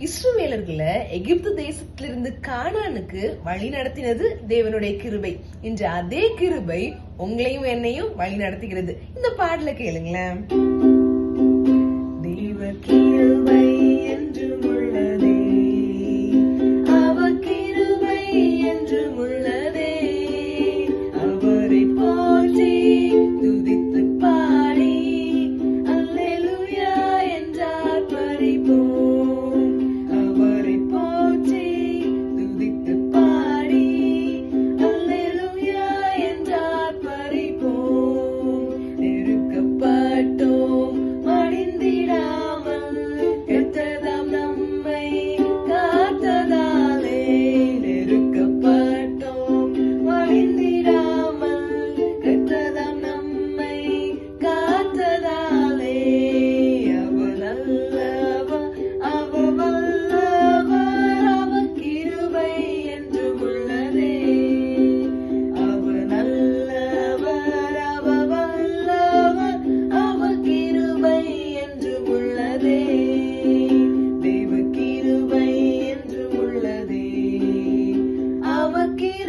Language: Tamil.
இஸ்ரவேலர்களை எகிப்து தேசத்திலிருந்து காணானுக்கு வழி நடத்தினது தேவனுடைய கிருபை. இன்று அதே கிருபை உங்களையும் என்னையும் வழி நடத்துகிறது. இந்த பாடல கேளுங்களேன். தெய்வ கிருபை என்றும் உள்ளதே. அவரை போற்றி துதித்து பாடி அல்லேலூயா Look